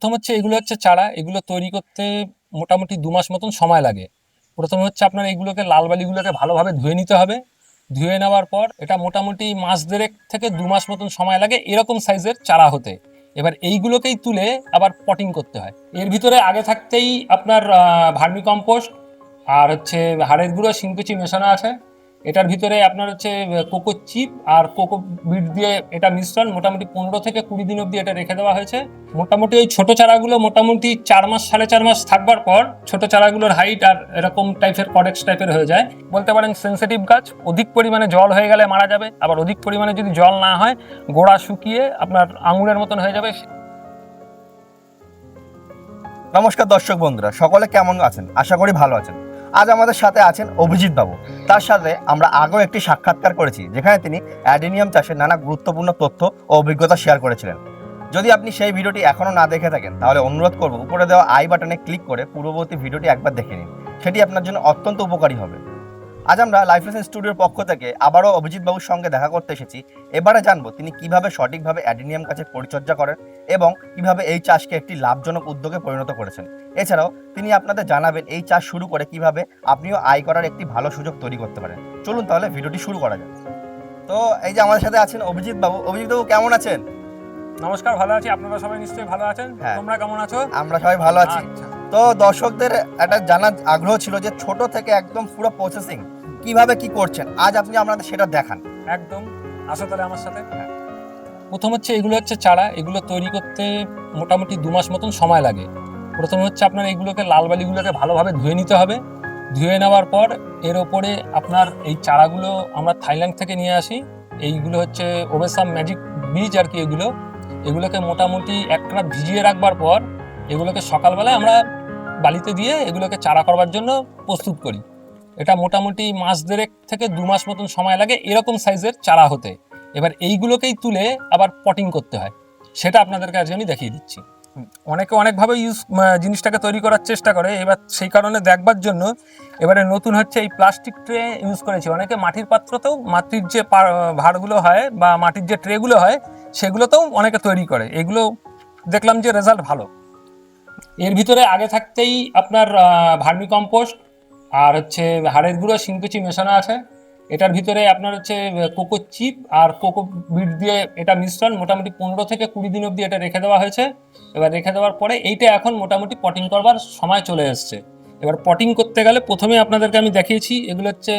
প্রথম হচ্ছে এগুলো হচ্ছে চারা, এগুলো তৈরি করতে মোটামুটি দু মাস মতন সময় লাগে। প্রথমে হচ্ছে আপনার এইগুলোকে লাল বালিগুলোকে ভালোভাবে ধুয়ে নিতে হবে। ধুয়ে নেওয়ার পর এটা মোটামুটি মাস দেড়েক থেকে দু মাস মতন সময় লাগে এরকম সাইজের চারা হতে। এবার এইগুলোকেই তুলে আবার পটিং করতে হয়। এর ভিতরে আগে থাকতেই আপনার ভার্মি কম্পোস্ট আর হচ্ছে হাড়ের গুঁড়ো শিংকুচি মেশানো আছে। এটার ভিতরে আপনার হচ্ছে কোকো চিপ আর কোকো বিট দিয়ে এটা মিশ্রণ মোটামুটি পনেরো থেকে কুড়ি দিন অবধি এটা রেখে দেওয়া হয়েছে। মোটামুটি ওই ছোট চারাগুলো মোটামুটি চার মাস, সাড়ে চার মাস থাকবার পর ছোট চারাগুলোর হাইট আর এরকম টাইপের কডেক্স টাইপের হয়ে যায়। বলতে পারেন সেন্সিটিভ গাছ, অধিক পরিমাণে জল হয়ে গেলে মারা যাবে, আবার অধিক পরিমাণে যদি জল না হয়, গোড়া শুকিয়ে আপনার আঙুরের মতন হয়ে যাবে। নমস্কার দর্শক বন্ধুরা, সকলে কেমন আছেন? আশা করি ভালো আছেন। আজ আমাদের সাথে আছেন অভিজিৎ বাবু। তার সাথে আমরা আগেও একটি সাক্ষাৎকার করেছি, যেখানে তিনি অ্যাডিনিয়াম চাষের নানা গুরুত্বপূর্ণ তথ্য ও অভিজ্ঞতা শেয়ার করেছিলেন। যদি আপনি সেই ভিডিওটি এখনও না দেখে থাকেন, তাহলে অনুরোধ করব, উপরে দেওয়া আই বাটনে ক্লিক করে পূর্ববর্তী ভিডিওটি একবার দেখে নিন। সেটি আপনার জন্য অত্যন্ত উপকারী হবে। আজ আমরা লাইফ লেসেন স্টুডিওর পক্ষ থেকে আবারও অভিজিৎ বাবুর সঙ্গে দেখা করতে এসেছি। এবারে জানব তিনি কীভাবে সঠিকভাবে অ্যাডেনিয়াম গাছের পরিচর্যা করেন এবং কীভাবে এই চাষকে একটি লাভজনক উদ্যোগে পরিণত করেছেন। এছাড়াও তিনি আপনাদের জানাবেন এই চাষ শুরু করে কীভাবে আপনিও আয় করার একটি ভালো সুযোগ তৈরি করতে পারেন। চলুন তাহলে ভিডিওটি শুরু করা যাক। তো এই যে আমাদের সাথে আছেন অভিজিৎ বাবু। অভিজিৎ বাবু কেমন আছেন? নমস্কার ভালো আছি। আপনারা সবাই নিশ্চয়ই ভালো আছেন? হ্যাঁ। তোমরা কেমন আছো? আমরা সবাই ভালো আছি। আচ্ছা। তো দর্শকদের একটা জানার আগ্রহ ছিল যে ছোট থেকে একদম পুরো প্রসেসিং কীভাবে কি করছেন? আজ আপনি আমাদের সেটা দেখান। একদম। আসো তাহলে আমার সাথে। প্রথম হচ্ছে এগুলো হচ্ছে চারা। এগুলো তৈরি করতে মোটামুটি দু মাস মতন সময় লাগে। প্রথমে হচ্ছে আপনার এইগুলোকে লাল বালিগুলোকে ভালোভাবে ধুয়ে নিতে হবে। ধুয়ে নেওয়ার পর এর ওপরে আপনার এই চারাগুলো আমরা থাইল্যান্ড থেকে নিয়ে আসি। এইগুলো হচ্ছে ওবেসাম ম্যাজিক বীজ আর কি এগুলো। এগুলোকে মোটামুটি এক রাত ভিজিয়ে রাখবার পর এগুলোকে সকালবেলায় আমরা বালিতে দিয়ে এগুলোকে চারা করবার জন্য প্রস্তুত করি। এটা মোটামুটি মাস দেড়েক থেকে দু মাস মতন সময় লাগে এরকম সাইজের চারা হতে। এবার এইগুলোকেই তুলে আবার পটিং করতে হয়। সেটা আপনাদেরকে আজকে আমি দেখিয়ে দিচ্ছি। অনেকে অনেকভাবে ইউজ জিনিসটাকে তৈরি করার চেষ্টা করে। এবার সেই কারণে দেখবার জন্য এবারে নতুন হচ্ছে এই প্লাস্টিক ট্রে ইউজ করেছি। অনেকে মাটির পাত্রতেও মাটির যে ভাঁড়গুলো হয় বা মাটির যে ট্রেগুলো হয়, সেগুলোতেও অনেকে তৈরি করে। এগুলো দেখলাম যে রেজাল্ট ভালো। এর ভিতরে আগে থাকতেই আপনার ভার্মি কম্পোস্ট আর হচ্ছে হাড়ের গুঁড়ো, শিংকুচি মেশানো আছে। এটার ভিতরে আপনার হচ্ছে কোকো চিপ আর কোকো বিট দিয়ে এটা মিশ্রণ মোটামুটি পনেরো থেকে কুড়ি দিন অবধি এটা রেখে দেওয়া হয়েছে। এবার রেখে দেওয়ার পরে এইটা এখন মোটামুটি পটিং করবার সময় চলে এসছে। এবার পটিং করতে গেলে প্রথমে আপনাদেরকে আমি দেখিয়েছি, এগুলো হচ্ছে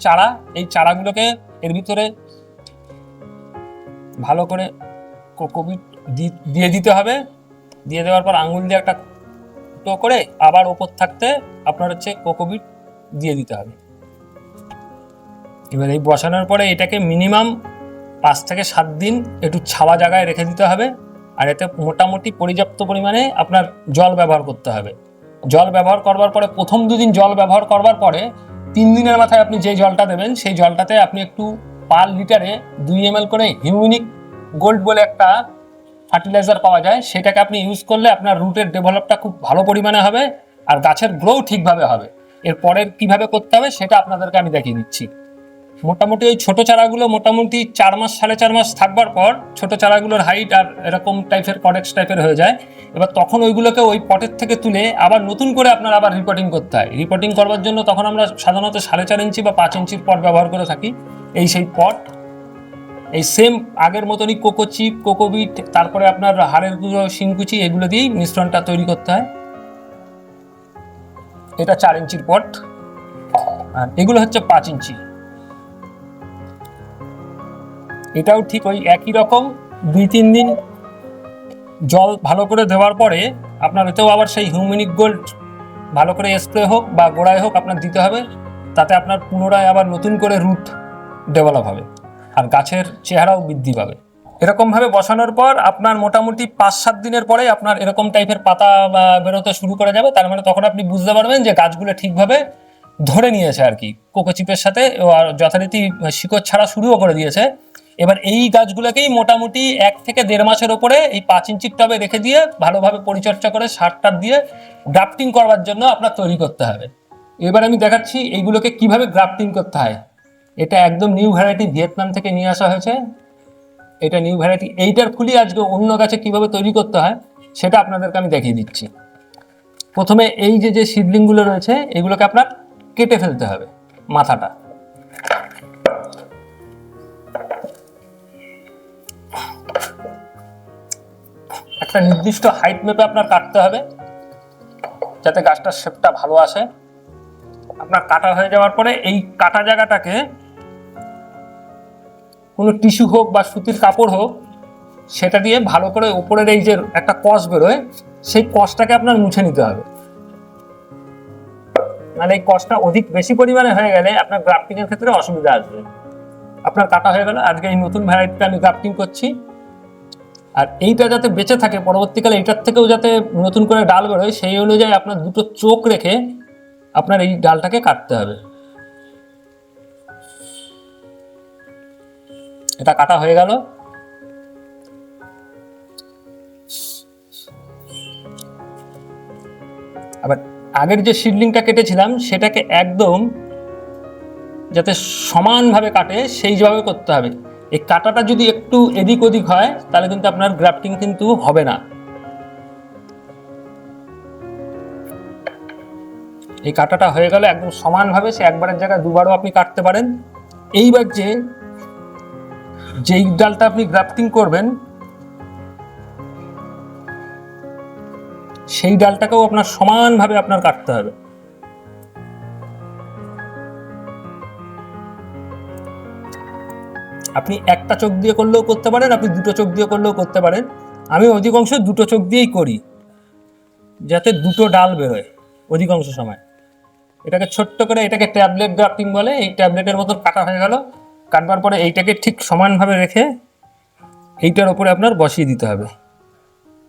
চারা। এই চারাগুলোকে এর ভিতরে ভালো করে কোকোবিট দিয়ে দিতে হবে। দিয়ে দেওয়ার পর আঙুল দিয়ে একটা টো করে আবার ওপর থাকতে আপনার হচ্ছে কোকোবিট দিয়ে দিতে হবে। এবার এই বসানোর পরে এটাকে মিনিমাম পাঁচ থেকে সাত দিন একটু ছাওয়া জায়গায় রেখে দিতে হবে আর এতে মোটামুটি পর্যাপ্ত পরিমাণে আপনার জল ব্যবহার করতে হবে। জল ব্যবহার করবার পরে, প্রথম দুদিন জল ব্যবহার করবার পরে তিন দিনের মাথায় আপনি যে জলটা দেবেন সেই জলটাতে আপনি একটু পার লিটারে দুই এম করে হিউমিনিক গোল্ড বলে একটা ফার্টিলাইজার পাওয়া যায়, সেটাকে আপনি ইউজ করলে আপনার রুটের ডেভেলপটা খুব ভালো পরিমাণে হবে আর গাছের গ্রোও ঠিকভাবে হবে। এরপরের কীভাবে করতে হবে সেটা আপনাদেরকে আমি দেখিয়ে দিচ্ছি। মোটামুটি ওই ছোটো চারাগুলো মোটামুটি চার মাস, সাড়ে চার মাস থাকবার পর ছোট চারাগুলোর হাইট আর এরকম টাইপের কডেক্স টাইপের হয়ে যায়। এবার তখন ওইগুলোকে ওই পটের থেকে তুলে আবার নতুন করে আপনার আবার রিপোর্টিং করতে হয়। রিপোর্টিং করবার জন্য তখন আমরা সাধারণত সাড়ে চার ইঞ্চি বা পাঁচ ইঞ্চির পট ব্যবহার করে থাকি। এই সেই পট এই সেম আগের মতনই কোকো চিপ কোকোবিট তারপরে আপনার হাড়ের গুঁড়ো শিংকুচি এগুলো দিয়েই মিশ্রণটা তৈরি করতে হয়। এটা চার ইঞ্চির পট আর এগুলো হচ্ছে পাঁচ ইঞ্চি। এটাও ঠিক ওই একই রকম, দুই তিন দিন জল ভালো করে দেওয়ার পরে আপনার এতেও আবার সেই হিউমিনিক গোল্ড ভালো করে স্প্রে হোক বা গোড়ায় হোক আপনার দিতে হবে, তাতে আপনার পুনরায় আবার নতুন করে রুট ডেভেলপ হবে। আর গাছের চেহারাও বৃদ্ধি পাবে। এরকমভাবে বসানোর পর আপনার মোটামুটি পাঁচ সাত দিনের পরে আপনার এরকম টাইপের পাতা বেরোতে শুরু করে যাবে। তার মানে তখন আপনি বুঝতে পারবেন যে গাছগুলো ঠিকভাবে ধরে নিয়েছে আর কি। কোকোচিপের সাথে আর যথারীতি শিকড় ছাড়া শুরুও করে দিয়েছে। এবার এই গাছগুলোকেই মোটামুটি এক থেকে দেড় মাসের ওপরে এই পাঁচ ইঞ্চির টবে রেখে দিয়ে ভালোভাবে পরিচর্যা করে সার টার দিয়ে গ্রাফটিং করবার জন্য আপনার তৈরি করতে হবে। এবার আমি দেখাচ্ছি এইগুলোকে কীভাবে গ্রাফটিং করতে হয়। এটা একদম নিউ ভ্যারাইটি ভিয়েতনাম থেকে নিয়ে আসা হয়েছে। এটা নিউ ভ্যারাইটি এইটার ফুলই আজকে অন্য গাছে কীভাবে তৈরি করতে হয়, সেটা আপনাদেরকে আমি দেখিয়ে দিচ্ছি। প্রথমে এই যে যে সিডলিংগুলো রয়েছে, এগুলোকে আপনার কেটে ফেলতে হবে মাথাটা। একটা নির্দিষ্ট হাইট মেপে আপনার কাটতে হবে, যাতে গাছটার শেপটা ভালো আসে। আপনার কাটা হয়ে যাওয়ার পরে এই কাটা জায়গাটাকে কোনো টিস্যু হোক বা সুতির কাপড় হোক, সেটা দিয়ে ভালো করে উপরের এই যে একটা কষ বেরোয়, সেই কষটাকে আপনার মুছে নিতে হবে। মানে এই কষটা অধিক বেশি পরিমাণে হয়ে গেলে আপনার গ্রাফটিং এর ক্ষেত্রে অসুবিধা আসবে। আপনার কাটা হয়ে গেল আজকে এই নতুন ভ্যারাইটিটা আমি গ্রাফটিং করছি। আর এইটা যাতে বেঁচে থাকে, পরবর্তীকালে এইটার থেকেও যাতে নতুন করে ডাল বেরোয়, সেই অনুযায়ী আপনার দুটো চোখ রেখে আপনার এই ডালটাকে কাটতে হবে। এটা কাটা হয়ে গেল। আবার আগের যে সিডলিংটা কেটেছিলাম, সেটাকে একদম যাতে সমানভাবে কাটে সেইভাবে করতে হবে। এই কাটাটা যদি একটু এদিক ওদিক হয়, তাহলে কিন্তু আপনার গ্রাফটিং কিন্তু হবে না। এই কাটাটা হয়ে গেলে একদম সমানভাবে, সে একবারের জায়গায় দুবারও আপনি কাটতে পারেন। এইবার যে যেই ডালটা আপনি গ্রাফটিং করবেন, সেই ডালটাকেও আপনার সমানভাবে আপনার কাটতে হবে। আপনি একটা চোখ দিয়ে করলেও করতে পারেন, আপনি দুটো চোখ দিয়ে করলেও করতে পারেন। আমি অধিকাংশ দুটো চোখ দিয়েই করি, যাতে দুটো ডাল বেরোয় অধিকাংশ সময়। এটাকে ছোট্ট করে, এটাকে ট্যাবলেট গ্রাফটিং বলে, এই ট্যাবলেটের মতন কাটা হয়ে গেল। কাটবার পরে এইটাকে ঠিক সমানভাবে রেখে এইটার ওপরে আপনার বসিয়ে দিতে হবে।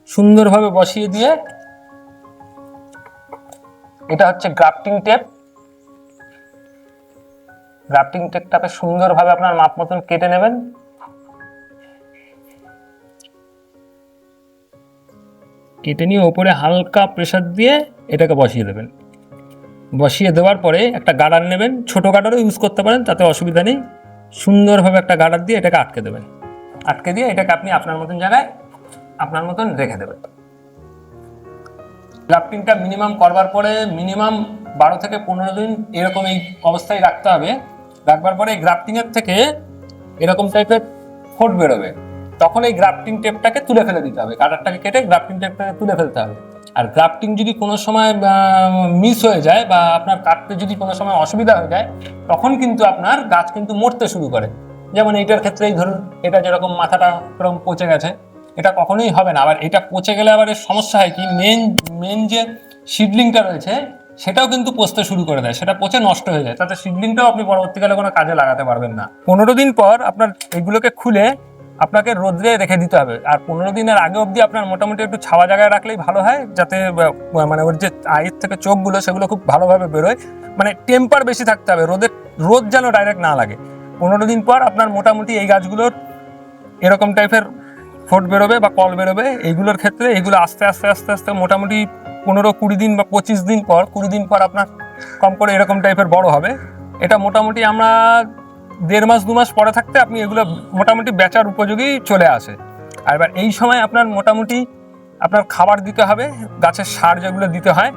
সুন্দরভাবে বসিয়ে দিয়ে এটা হচ্ছে গ্রাফটিং টেপ। গ্রাফটিং টেপটাকে সুন্দরভাবে আপনার মাপ মতন কেটে নেবেন। কেটে নিয়ে ওপরে হালকা প্রেশার দিয়ে এটাকে বসিয়ে দেবেন। বসিয়ে দেওয়ার পরে একটা গার্ডার নেবেন। ছোট গার্ডারও ইউজ করতে পারেন, তাতে অসুবিধা নেই। সুন্দরভাবে একটা গার্ডার দিয়ে এটাকে আটকে দেবেন। আটকে দিয়ে এটাকে আপনি আপনার মতন জায়গায় আপনার মতন রেখে দেবেন। গ্রাফটিংটা মিনিমাম করবার পরে মিনিমাম বারো থেকে পনেরো দিন এরকম এই অবস্থায় রাখতে হবে। রাখবার পরে এই গ্রাফটিংয়ের থেকে এরকম টাইপের ফোট বেরোবে। তখন এই গ্রাফটিং টেপটাকে তুলে ফেলে দিতে হবে। কাটারটাকে কেটে গ্রাফটিং টেপটাকে তুলে ফেলতে হবে। আর গ্রাফটিং যদি কোনো সময় মিস হয়ে যায় বা আপনার কাটতে যদি কোনো সময় অসুবিধা হয়ে যায়, তখন কিন্তু আপনার গাছ কিন্তু মরতে শুরু করে। যেমন এইটার ক্ষেত্রেই ধরুন, এটা যেরকম মাথাটা এরকম পচে গেছে, এটা কখনোই হবে না। আবার এটা পচে গেলে আবার এর সমস্যা হয় কি মেন মেন যে সিডলিংটা রয়েছে, সেটাও কিন্তু পচতে শুরু করে দেয়। সেটা পচে নষ্ট হয়ে যায়। তাতে সিডলিংটাও আপনি পরবর্তীকালে কোনো কাজে লাগাতে পারবেন না। পনেরো দিন পর আপনার এগুলোকে খুলে আপনাকে রোদ্রে রেখে দিতে হবে। আর পনেরো দিনের আগে অবধি আপনার মোটামুটি একটু ছাওয়া জায়গায় রাখলেই ভালো হয়, যাতে মানে ওর যে আয়ের থেকে চোখগুলো, সেগুলো খুব ভালোভাবে বেরোয়। মানে টেম্পার বেশি থাকতে হবে, রোদের, রোদ যেন ডাইরেক্ট না লাগে। পনেরো দিন পর আপনার মোটামুটি এই গাছগুলোর এরকম টাইপের ফোট বেরোবে বা কল বেরোবে। এইগুলোর ক্ষেত্রে এগুলো আস্তে আস্তে আস্তে আস্তে মোটামুটি পনেরো কুড়ি দিন বা পঁচিশ দিন পর, কুড়ি দিন পর আপনার কম করে এরকম টাইপের বড় হবে। এটা মোটামুটি আমরা দেড় মাস, দু মাস পরে থাকতে আপনি এগুলো মোটামুটি বেচার উপযোগী চলে আসে। আর এবার এই সময় আপনার মোটামুটি আপনার খাবার দিতে হবে, গাছের সার যেগুলো দিতে হয়।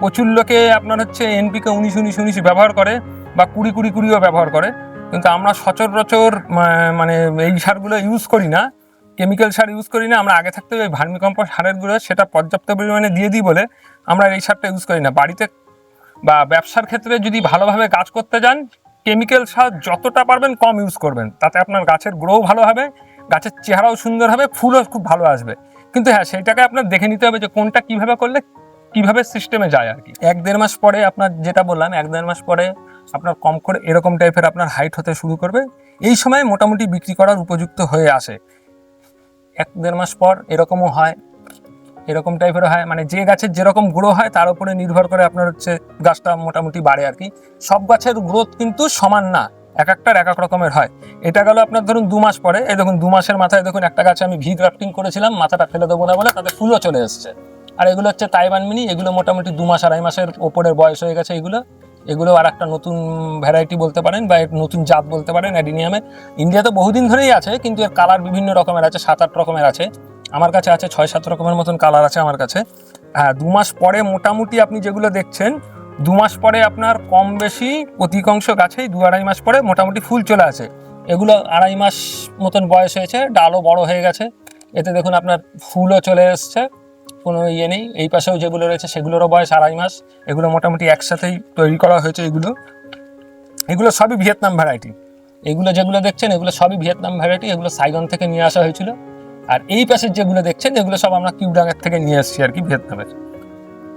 প্রচুর লোকে আপনার হচ্ছে এনপিকে উনিশ উনিশ উনিশ ব্যবহার করে বা কুড়ি কুড়ি, কুড়িও ব্যবহার করে। কিন্তু আমরা সচরাচর মানে এই সারগুলো ইউজ করি না। কেমিক্যাল সার ইউজ করি না। আমরা আগে থাকতে ওই ভার্মি কম্পোস্ট সারের সেটা পর্যাপ্ত পরিমাণে দিয়ে দিই বলে আমরা এই সারটা ইউজ করি না। বাড়িতে বা ব্যবসার ক্ষেত্রে যদি ভালোভাবে কাজ করতে যান কেমিক্যাল সার যতটা পারবেন কম ইউজ করবেন। তাতে আপনার গাছের গ্রোও ভালো হবে, গাছের চেহারাও সুন্দর হবে, ফুলও খুব ভালো আসবে। কিন্তু হ্যাঁ সেইটাকে আপনার দেখে নিতে হবে যে কোনটা কীভাবে করলে কীভাবে সিস্টেমে যায় আর কি। এক দেড় মাস পরে আপনার যেটা বললাম, এক দেড় মাস পরে আপনার কম করে এরকম টাইপের আপনার হাইট হতে শুরু করবে। এই সময় মোটামুটি বিক্রি করার উপযুক্ত হয়ে আসে। এক দেড় মাস পর এরকমও হয়। এরকম টাইপের হয় মানে যে গাছের যেরকম গ্রো হয়, তার উপরে নির্ভর করে আপনার হচ্ছে গাছটা মোটামুটি বাড়ে আর কি। সব গাছের গ্রোথ কিন্তু সমান না, এক একটার এক এক রকমের হয়। এটা গেল আপনার ধরুন দু মাস পরে, এই দেখুন দু মাসের মাথায় দেখুন একটা গাছে আমি ভি গ্রাফটিং করেছিলাম, মাথাটা ফেলে দেবো না বলে, তাতে ফুলও চলে এসছে। আর এগুলো হচ্ছে তাইবান মিনি এগুলো মোটামুটি দু মাস আড়াই মাসের ওপরের বয়স হয়ে গেছে এগুলো। এগুলো আর একটা নতুন ভ্যারাইটি বলতে পারেন বা নতুন জাত বলতে পারেন অ্যাডিনিয়ামে। ইন্ডিয়াতে বহুদিন ধরেই আছে, কিন্তু এর কালার বিভিন্ন রকমের আছে, সাত আট রকমের আছে। আমার কাছে আছে ছয়, সাত রকমের মতন কালার আছে আমার কাছে। হ্যাঁ দু মাস পরে মোটামুটি আপনি যেগুলো দেখছেন, দু মাস পরে আপনার কম বেশি অধিকাংশ গাছেই দু আড়াই মাস পরে মোটামুটি ফুল চলে আসে। এগুলো আড়াই মাস মতন বয়স হয়েছে, ডালও বড় হয়ে গেছে। এতে দেখুন আপনার ফুলও চলে এসছে, কোনো ইয়ে নেই। এই পাশেও যেগুলো রয়েছে সেগুলোরও বয়স আড়াই মাস। এগুলো মোটামুটি একসাথেই তৈরি করা হয়েছে এগুলো। এগুলো সবই ভিয়েতনাম ভ্যারাইটি এগুলো যেগুলো দেখছেন, এগুলো সবই ভিয়েতনাম ভ্যারাইটি এগুলো সাইগন থেকে নিয়ে আসা হয়েছিল। আর এই পাশের যেগুলো দেখছেন এগুলো সব আমরা কিউডাঙ্গের থেকে নিয়ে এসেছি আর কি ভিয়েতনামের।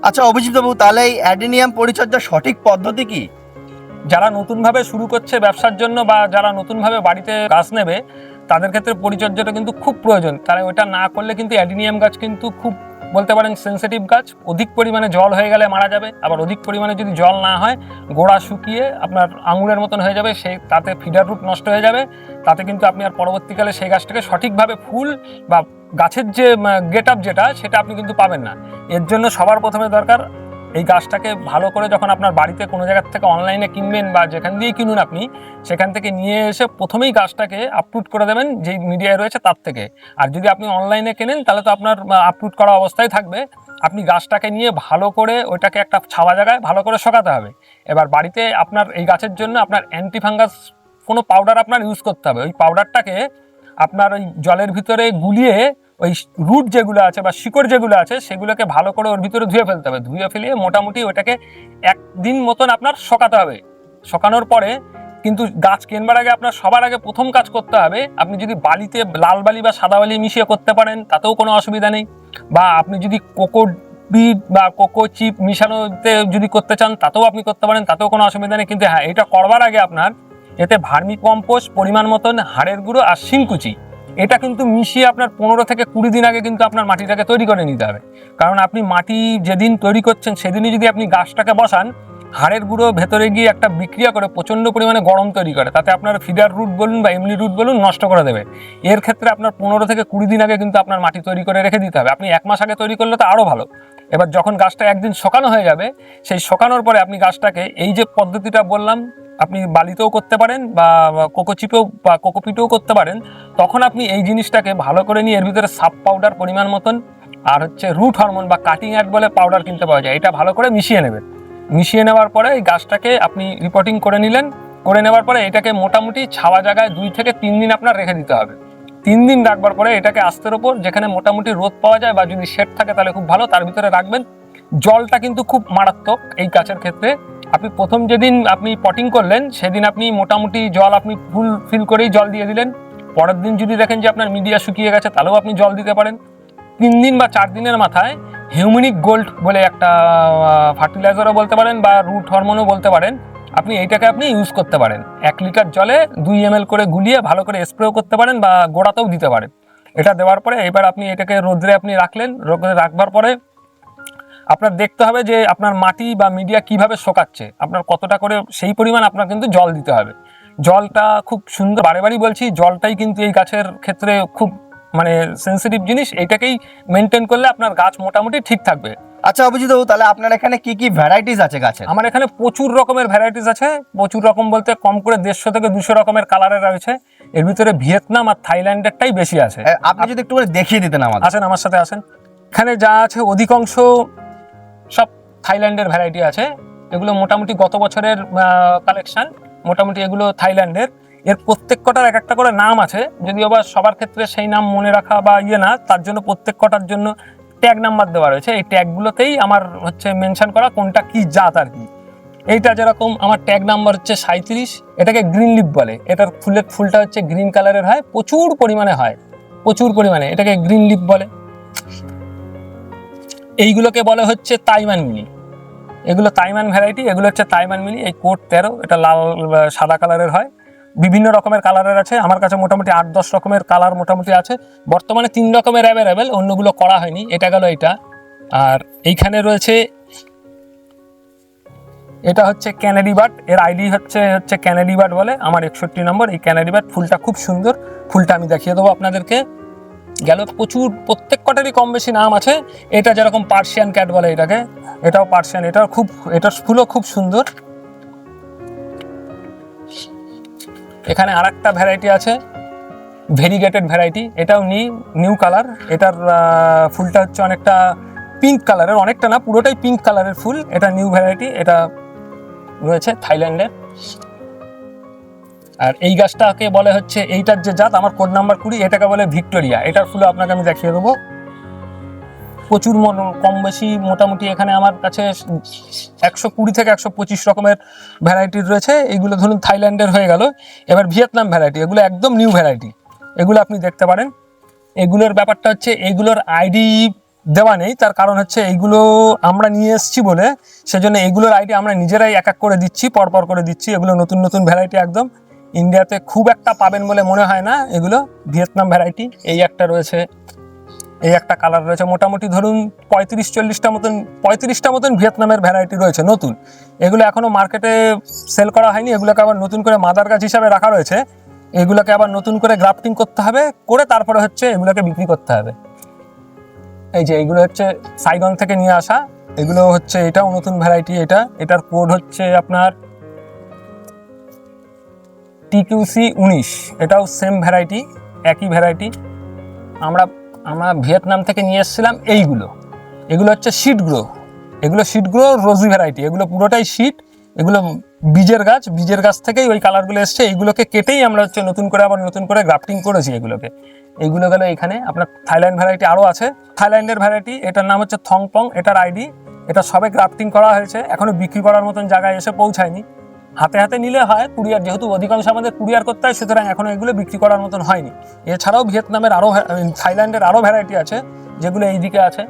আচ্ছা অভিজিৎ বাবু তাহলে এই অ্যাডেনিয়াম পরিচর্যার সঠিক পদ্ধতি কি? যারা নতুনভাবে শুরু করছে ব্যবসার জন্য বা যারা নতুনভাবে বাড়িতে গাছ নেবে তাদের ক্ষেত্রে পরিচর্যাটা কিন্তু খুব প্রয়োজন। কারণ ওটা না করলে কিন্তু অ্যাডিনিয়াম গাছ কিন্তু খুব বলতে পারেন সেনসিটিভ গাছ। অধিক পরিমাণে জল হয়ে গেলে মারা যাবে। আবার অধিক পরিমাণে যদি জল না হয় গোড়া শুকিয়ে আপনার আঙুরের মতন হয়ে যাবে সেই তাতে ফিডার রুট নষ্ট হয়ে যাবে। তাতে কিন্তু আপনি আর পরবর্তীকালে সেই গাছটাকে সঠিকভাবে ফুল বা গাছের যে গেট আপ যেটা, সেটা আপনি কিন্তু পাবেন না। এর জন্য সবার প্রথমে দরকার এই গাছটাকে ভালো করে যখন আপনার বাড়িতে কোনো জায়গার থেকে অনলাইনে কিনবেন বা যেখান দিয়েই কিনুন আপনি, সেখান থেকে নিয়ে এসে প্রথমেই গাছটাকে আপলোড করে দেবেন, যেই মিডিয়ায় রয়েছে তার থেকে। আর যদি আপনি অনলাইনে কেনেন, তাহলে তো আপনার আপলোড করা অবস্থায় থাকবে। আপনি গাছটাকে নিয়ে ভালো করে ওইটাকে একটা ছাওয়া জায়গায় ভালো করে শোকাতে হবে। এবার বাড়িতে আপনার এই গাছের জন্য আপনার অ্যান্টিফাঙ্গাস কোনো পাউডার আপনার ইউজ করতে হবে। ওই পাউডারটাকে আপনার ওই জলের ভিতরে গুলিয়ে ওই রুট যেগুলো আছে বা শিকড় যেগুলো আছে, সেগুলোকে ভালো করে ওর ভিতরে ধুয়ে ফেলতে হবে। ধুয়ে ফেলিয়ে মোটামুটি ওটাকে একদিন মতন আপনার শোকাতে হবে। শোকানোর পরে কিন্তু গাছ কেনবার আগে আপনার সবার আগে প্রথম কাজ করতে হবে, আপনি যদি বালিতে লাল বালি বা সাদা বালি মিশিয়ে করতে পারেন, তাতেও কোনো অসুবিধা নেই। বা আপনি যদি কোকো বিট বা কোকো চিপ মিশানোতে যদি করতে চান, তাতেও আপনি করতে পারেন, তাতেও কোনো অসুবিধা নেই। কিন্তু হ্যাঁ এটা করবার আগে আপনার এতে ভার্মি কম্পোস্ট পরিমাণ মতন হাড়ের গুঁড়ো আর শিংকুচি। এটা কিন্তু মিশিয়ে আপনার পনেরো থেকে কুড়ি দিন আগে কিন্তু আপনার মাটিটাকে তৈরি করে নিতে হবে। কারণ আপনি মাটি যেদিন তৈরি করছেন, সেদিনই যদি আপনি গাছটাকে বসান, হাড়ের গুঁড়ো ভেতরে গিয়ে একটা বিক্রিয়া করে প্রচণ্ড পরিমাণে গরম তৈরি করে, তাতে আপনার ফিডার রুট বলুন বা এমনি রুট বলুন নষ্ট করে দেবে। এর ক্ষেত্রে আপনার পনেরো থেকে কুড়ি দিন আগে কিন্তু আপনার মাটি তৈরি করে রেখে দিতে হবে। আপনি এক মাস আগে তৈরি করলে তো আরও ভালো। এবার যখন গাছটা একদিন শোকানো হয়ে যাবে, সেই শোকানোর পরে আপনি গাছটাকে এই যে পদ্ধতিটা বললাম, আপনি বালিতেও করতে পারেন বা কোকোচিপেও বা কোকোপিটেও করতে পারেন, তখন আপনি এই জিনিসটাকে ভালো করে নিয়ে এর ভিতরে সাব পাউডার পরিমাণ মতন আর হচ্ছে রুট হরমোন বা কাটিং অ্যাড বলে পাউডার কিনতে পাওয়া যায়। এটা ভালো করে মিশিয়ে নেবেন। মিশিয়ে নেওয়ার পরে এই গাছটাকে আপনি রিপোর্টিং করে নিলেন। করে নেওয়ার পরে এটাকে মোটামুটি ছাওয়া জায়গায় দুই থেকে তিন দিন আপনার রেখে দিতে হবে। তিন দিন রাখবার পরে এটাকে আস্তের ওপর, যেখানে মোটামুটি রোদ পাওয়া যায় বা যদি শেড থাকে তাহলে খুব ভালো, তার ভিতরে রাখবেন। জলটা কিন্তু খুব মারাত্মক এই গাছের ক্ষেত্রে। আপনি প্রথম যেদিন আপনি পটিং করলেন, সেদিন আপনি মোটামুটি জল আপনি ফুল ফিল করেই জল দিয়ে দিলেন। পরের দিন যদি দেখেন যে আপনার মিডিয়া শুকিয়ে গেছে, তাহলেও আপনি জল দিতে পারেন। তিন দিন বা চার দিনের মাথায় হিউমিনিক গোল্ড বলে একটা ফার্টিলাইজারও বলতে পারেন বা রুট হরমোনও বলতে পারেন। আপনি এইটাকে আপনি ইউজ করতে পারেন। এক লিটার জলে দুই এম করে গুলিয়ে ভালো করে স্প্রেও করতে পারেন বা গোড়াতেও দিতে পারেন। এটা দেওয়ার পরে এবার আপনি এটাকে রোদ্রে আপনি রাখলেন। রোদ্রে রাখবার পরে আপনার দেখতে হবে যে আপনার মাটি বা মিডিয়া কীভাবে শোকাচ্ছে। আপনার কতটা করে সেই পরিমাণ আপনার কিন্তু জল দিতে হবে। জলটা খুব সুন্দর, বারে বারেই বলছি, জলটাই কিন্তু এই গাছের ক্ষেত্রে খুব মানে সেন্সিটিভ জিনিস। এটাকেই মেনটেন করলে আপনার গাছ মোটামুটি ঠিক থাকবে। আচ্ছা অভিজিৎ বাবু তাহলে আপনার এখানে কি কি ভ্যারাইটিস আছে গাছের? আমার এখানে প্রচুর রকমের ভ্যারাইটিস আছে। প্রচুর রকম বলতে কম করে দেড়শো থেকে দুশো রকমের কালারের রয়েছে। এর ভিতরে ভিয়েতনাম আর থাইল্যান্ডেরটাই বেশি আছে। আপনি যদি একটু করে দেখিয়ে দিতেন আমাদের। আসেন আমার সাথে আসেন। এখানে যা আছে অধিকাংশ সব থাইল্যান্ডের ভ্যারাইটি আছে। এগুলো মোটামুটি গত বছরের কালেকশন মোটামুটি এগুলো থাইল্যান্ডের। এর প্রত্যেক কটার এক একটা করে নাম আছে। যদিও বা সবার ক্ষেত্রে সেই নাম মনে রাখা বা ইয়ে না তার জন্য প্রত্যেক কটার জন্য ট্যাগ নাম্বার দেওয়া রয়েছে। এই ট্যাগগুলোতেই আমার হচ্ছে মেনশন করা কোনটা কি জাত আর কি। এইটা যেরকম আমার ট্যাগ নাম্বার হচ্ছে সাঁত্রিশ এটাকে গ্রিন লিপ বলে। এটার ফুলের ফুলটা হচ্ছে গ্রিন কালারের হয়, প্রচুর পরিমাণে হয়, প্রচুর পরিমাণে। এটাকে গ্রিন লিপ বলে। এইগুলোকে বলে হচ্ছে তাইমান মিনি। এগুলো তাইমান ভ্যারাইটি এগুলো হচ্ছে তাইমান মিনি, এই কোট তেরো, এটা লাল সাদা কালারের হয়। বিভিন্ন রকমের কালারের আছে। আমার কাছে মোটামুটি আট, দশ রকমের কালার মোটামুটি আছে। বর্তমানে তিন রকমের অ্যাভেলেবেল অন্যগুলো করা হয়নি। এটা গেল এটা আর এইখানে রয়েছে, এটা হচ্ছে ক্যানাডি বাট এর আইডি হচ্ছে হচ্ছে ক্যানাডি বাট বলে। আমার একষট্টি নম্বর। এই ক্যানাডি বাট ফুলটা খুব সুন্দর। ফুলটা আমি দেখিয়ে দেবো আপনাদেরকে। গেল প্রচুর, প্রত্যেক কটারই কম বেশি নাম আছে। এটা যেরকম পার্সিয়ান ক্যাট বলে এটাকে। এটাও পার্সিয়ান এটাও খুব, এটার ফুলও খুব সুন্দর। এখানে আর একটা ভ্যারাইটি আছে ভেরিগেটেড ভ্যারাইটি এটাও নিউ নিউ কালার এটার ফুলটা হচ্ছে অনেকটা পিঙ্ক কালারের অনেকটা না, পুরোটাই পিঙ্ক কালারের ফুল, এটা নিউ ভ্যারাইটি এটা রয়েছে থাইল্যান্ডের। আর এই গাছটাকে বলে হচ্ছে, এইটার যে জাত, আমার কোড নাম্বার কুড়ি, এটাকে বলে ভিক্টোরিয়া, এটার ফুলও আপনাকে আমি দেখিয়ে দেবো। প্রচুর মন- কম বেশি মোটামুটি এখানে আমার কাছে একশো কুড়ি থেকে একশো পঁচিশ রকমের ভ্যারাইটির রয়েছে। এগুলো ধরুন থাইল্যান্ডের হয়ে গেল। এবার ভিয়েতনাম ভ্যারাইটি এগুলো একদম নিউ ভ্যারাইটি এগুলো আপনি দেখতে পারেন। এগুলোর ব্যাপারটা হচ্ছে এগুলোর আইডি দেওয়া নেই। তার কারণ হচ্ছে এইগুলো আমরা নিয়ে এসেছি বলে সেজন্য এগুলোর আইডি আমরা নিজেরাই এক এক করে দিচ্ছি, পরপর করে দিচ্ছি। এগুলো নতুন নতুন ভ্যারাইটি একদম। ইন্ডিয়াতে খুব একটা পাবেন বলে মনে হয় না। এগুলো ভিয়েতনাম ভ্যারাইটি এই একটা রয়েছে। এই একটা কালার রয়েছে। মোটামুটি ধরুন পঁয়ত্রিশ, চল্লিশটা মতন, পঁয়ত্রিশটা মতন ভিয়েতনামের ভ্যারাইটি রয়েছে নতুন। এগুলো এখনও মার্কেটে সেল করা হয়নি। এগুলোকে আবার নতুন করে মাদার গাছ হিসাবে রাখা রয়েছে। এগুলোকে আবার নতুন করে গ্রাফটিং করতে হবে, করে তারপরে হচ্ছে এগুলোকে বিক্রি করতে হবে। এই যে এগুলো হচ্ছে সাইগন থেকে নিয়ে আসা। এগুলো হচ্ছে এটাও নতুন ভ্যারাইটি এটা। এটার কোড হচ্ছে আপনার টিকিউসি উনিশ। এটাও সেম ভ্যারাইটি একই ভ্যারাইটি আমরা আমরা ভিয়েতনাম থেকে নিয়ে এসেছিলাম এইগুলো। এগুলো হচ্ছে শিট গ্রো এগুলো শিট গ্রো রোজি ভ্যারাইটি এগুলো পুরোটাই শিট এগুলো বীজের গাছ। বীজের গাছ থেকেই ওই কালারগুলো এসছে। এইগুলোকে কেটেই আমরা হচ্ছে নতুন করে আবার নতুন করে গ্রাফটিং করেছি এগুলোকে। এইগুলো গেল এখানে। আপনার থাইল্যান্ড ভ্যারাইটি আরও আছে। থাইল্যান্ডের ভ্যারাইটি এটার নাম হচ্ছে থংপং এটার আইডি এটা সবে গ্রাফটিং করা হয়েছে। এখনও বিক্রি করার মতন জায়গায় এসে পৌঁছায়নি। হাতে হাতে নিলে হয়, কুরিয়ার যেহেতু অধিকাংশ আমাদের কুরিয়ার করতে হয়, সুতরাং এখনও এগুলো বিক্রি করার মতন হয়নি। এছাড়াও ভিয়েতনামের আরও থাইল্যান্ডের আরও ভ্যারাইটি আছে, যেগুলো এই দিকে আছে।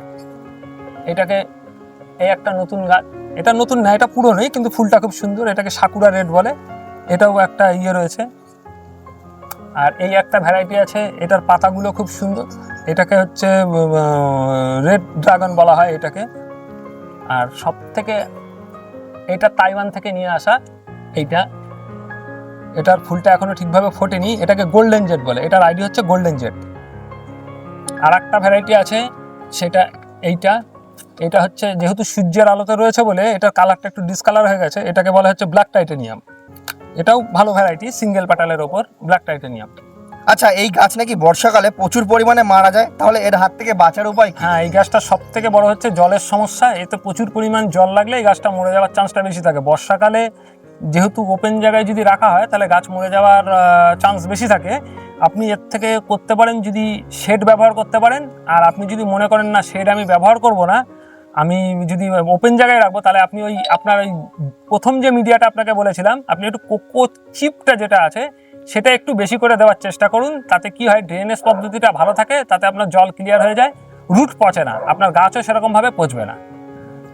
এটাকে, এই একটা নতুন গাছ এটা নতুন না, এটা পুরনোই, কিন্তু ফুলটা খুব সুন্দর, এটাকে সাকুরা রেড বলে। এটাও একটা ইয়ে রয়েছে। আর এই একটা ভ্যারাইটি আছে, এটার পাতাগুলো খুব সুন্দর। এটাকে হচ্ছে রেড ড্রাগন বলা হয় এটাকে। আর সব থেকে এটা তাইওয়ান থেকে নিয়ে আসা। এইটা। এটার ফুলটা এখনও ঠিকভাবে ফোটেনি এটাকে গোল্ডেন জেট বলে। এটার আইডি হচ্ছে গোল্ডেন জেট আর একটা ভ্যারাইটি আছে সেটা এইটা। এটা হচ্ছে যেহেতু সূর্যের আলোতে রয়েছে বলে এটার কালারটা একটু ডিসকালার হয়ে গেছে এটাকে বলা হচ্ছে ব্ল্যাক টাইটেনিয়াম এটাও ভালো ভ্যারাইটি সিঙ্গেল প্যাটালের ওপর ব্ল্যাক টাইটেনিয়াম আচ্ছা এই গাছ নাকি বর্ষাকালে প্রচুর পরিমাণে মারা যায়? তাহলে এর হাত থেকে বাঁচার উপায় হ্যাঁ এই গাছটা সব থেকে বড় হচ্ছে জলের সমস্যা। এতে প্রচুর পরিমাণ জল লাগলে এই গাছটা মরে যাওয়ার চান্সটা বেশি থাকে। বর্ষাকালে যেহেতু ওপেন জায়গায় যদি রাখা হয় তাহলে গাছ মরে যাওয়ার চান্স বেশি থাকে। আপনি এর থেকে করতে পারেন যদি শেড ব্যবহার করতে পারেন। আর আপনি যদি মনে করেন না শেড আমি ব্যবহার করব না আমি যদি ওপেন জায়গায় রাখব তাহলে আপনি ওই আপনার ওই প্রথম যে মিডিয়াটা আপনাকে বলেছিলাম আপনি একটু কোকো চিপটা যেটা আছে সেটা একটু বেশি করে দেওয়ার চেষ্টা করুন। তাতে কি হয় ড্রেনেজ পদ্ধতিটা ভালো থাকে তাতে আপনার জল ক্লিয়ার হয়ে যায় রুট পচে না আপনার গাছও সেরকমভাবে পচবে না।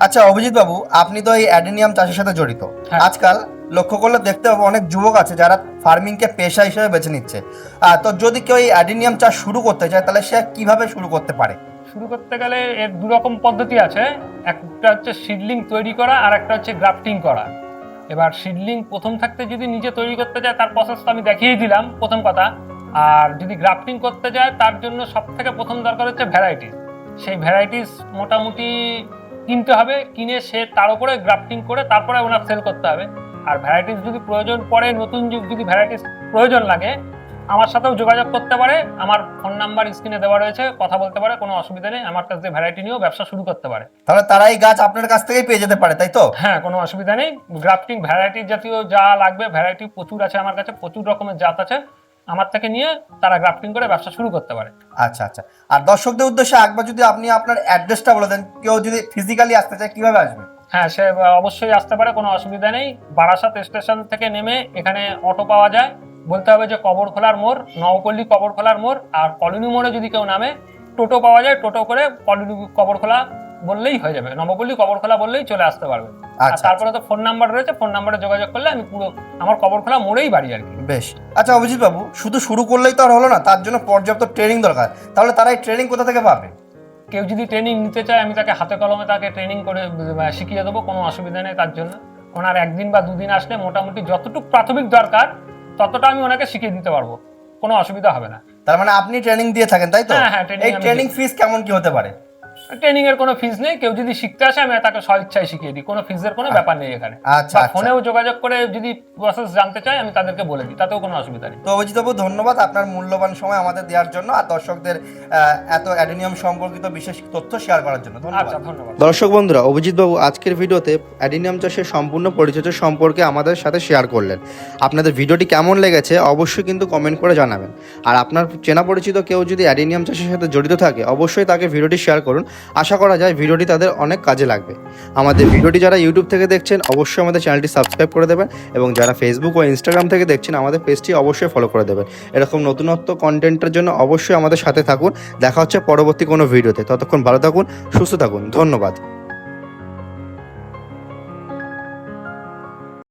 আচ্ছা অভিজিৎ বাবু আপনি তো এই অ্যাডেনিয়াম চাষের সাথে জড়িত। হ্যাঁ। আজকাল লক্ষ্য করলে দেখতে পাবো অনেক যুবক আছে যারা ফার্মিংকে পেশা হিসেবে বেছে নিচ্ছে। তো যদি কেউ এই অ্যাডেনিয়াম চাষ শুরু করতে চায়, তাহলে সে কীভাবে শুরু করতে পারে? শুরু করতে গেলে এর দু রকম পদ্ধতি আছে। একটা হচ্ছে সিডলিং তৈরি করা আর একটা হচ্ছে গ্রাফটিং করা। এবার সিডলিং প্রথম থাকতে যদি নিজে তৈরি করতে চায় তার প্রসেস তো আমি দেখিয়ে দিলাম, প্রথম কথা। আর যদি গ্রাফটিং করতে যায়, তার জন্য সব থেকে প্রথম দরকার হচ্ছে ভ্যারাইটিস সেই ভ্যারাইটিস মোটামুটি কিনতে হবে, কিনে সে তার উপরে গ্রাফটিং করে তারপরে ওনার সেল করতে হবে। আর ভ্যারাইটিস যদি প্রয়োজন পড়ে নতুন যুগ যদি ভ্যারাইটিস প্রয়োজন লাগে আমার সাথেও যোগাযোগ করতে পারে। আমার ফোন নাম্বার স্ক্রিনে দেওয়া রয়েছে কথা বলতে পারে কোনো অসুবিধা নেই। আমার কাছ থেকে ভ্যারাইটি নিয়েও ব্যবসা শুরু করতে পারে। তাহলে তারা এই গাছ আপনার কাছ থেকেই পেয়ে যেতে পারে তাই তো? হ্যাঁ কোনো অসুবিধা নেই। গ্রাফটিং ভ্যারাইটি জাতীয় যা লাগবে ভ্যারাইটি প্রচুর আছে আমার কাছে প্রচুর রকমের জাত আছে। আমার থেকে নিয়ে তারা গ্রাফটিং করে ব্যবসা শুরু করতে পারে। আচ্ছা আচ্ছা। আর দর্শকদের উদ্দেশ্যে একবার যদি আপনি আপনার অ্যাড্রেসটা বলে দেন কেউ যদি ফিজিক্যালি আসতে চায় কীভাবে আসবে? হ্যাঁ সে অবশ্যই আসতে পারে কোনো অসুবিধা নেই। বারাসাত স্টেশন থেকে নেমে এখানে অটো পাওয়া যায়। বলতে হবে যে কবর খোলার মোড় নবপল্লী কবর খোলার মোড় আর কলোনি মোড়ে যদি কেউ নামে টোটো পাওয়া যায় টোটো করে কলোনি কবর খোলা বললেই হয়ে যাবে। নবপল্লী কবর খোলা বললেই চলে আসতে পারবে। আর আচ্ছা। তারপরে তো ফোন নাম্বার রয়েছে ফোন নাম্বারে যোগাযোগ করলে আমি পুরো আমার কবর খোলা মোড়েই বাড়ি আর কি। বেশ। আচ্ছা অভিজিৎ বাবু শুধু শুরু করলেই তো আর হলো না তার জন্য পর্যাপ্ত ট্রেনিং দরকার। তাহলে তারা এই ট্রেনিং কোথা থেকে পাবে? কেউ যদি ট্রেনিং নিতে চায় আমি তাকে হাতে কলমে তাকে ট্রেনিং করে শিখিয়ে দেবো কোনো অসুবিধা নেই তার জন্য। ওনার একদিন বা দুদিন আসলে মোটামুটি যতটুকু প্রাথমিক দরকার ততটা আমি ওনাকে শিখিয়ে দিতে পারব। কোনো অসুবিধা হবে না। তার মানে আপনি ট্রেনিং দিয়ে থাকেন তাই তো? হ্যাঁ, হ্যাঁ, এই ট্রেনিং ফিস কেমন কি হতে পারে? ট্রেনিং এর কোনো ফিস নেই। কেউ যদি শিখতে আসে আমি তাকে স্বেচ্ছায় শিখিয়ে দিই। কোনো ফিজের কোনো ব্যাপার নেই এখানে। আচ্ছা আচ্ছা। ফোনেও যোগাযোগ করে যদি প্রসেস জানতে চায় আমি তাদেরকে বলে দিই। তাতেও কোনো অসুবিধা নেই। তো অভিজিৎ বাবু ধন্যবাদ আপনার মূল্যবান সময় আমাদের দেওয়ার জন্য আর দর্শকদের এত অ্যাডেনিয়াম সম্পর্কিত বিশেষ তথ্য শেয়ার করার জন্য। ধন্যবাদ। আচ্ছা ধন্যবাদ। দর্শক বন্ধুরা অভিজিৎবাবু আজকের ভিডিওতে অ্যাডিনিয়াম চাষের সম্পূর্ণ পরিচর্যা সম্পর্কে আমাদের সাথে শেয়ার করলেন। আপনাদের ভিডিওটি কেমন লেগেছে অবশ্যই কিন্তু কমেন্ট করে জানাবেন। আর আপনার চেনা পরিচিত কেউ যদি অ্যাডিনিয়াম চাষের সাথে জড়িত থাকে অবশ্যই তাকে ভিডিওটি শেয়ার করুন। আশা করা যায় ভিডিওটি তাদের অনেক কাজে লাগবে। আমাদের ভিডিওটি যারা ইউটিউব থেকে দেখছেন, অবশ্যই আমাদের চ্যানেলটি সাবস্ক্রাইব করে দেবেন এবং যারা ফেসবুক ও ইনস্টাগ্রাম থেকে দেখছেন, আমাদের পেজটি অবশ্যই ফলো করে দেবেন। এরকম নতুনত্ব কন্টেন্টের জন্য অবশ্যই আমাদের সাথে থাকুন। দেখা হচ্ছে পরবর্তী কোনো ভিডিওতে। ততক্ষণ ভালো থাকুন, সুস্থ থাকুন। ধন্যবাদ।